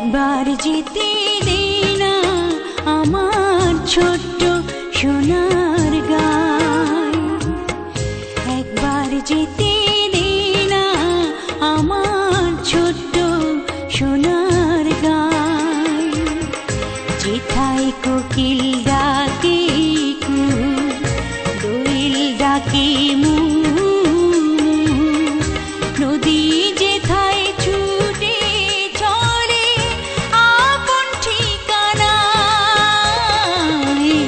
একবার জিতে দে না আমার ছোট্ট সোনার গান। একবার জিতে দে না আমার ছোট্ট সোনার গান। চিঠাই কোকিল ডাকে দোল ডাকি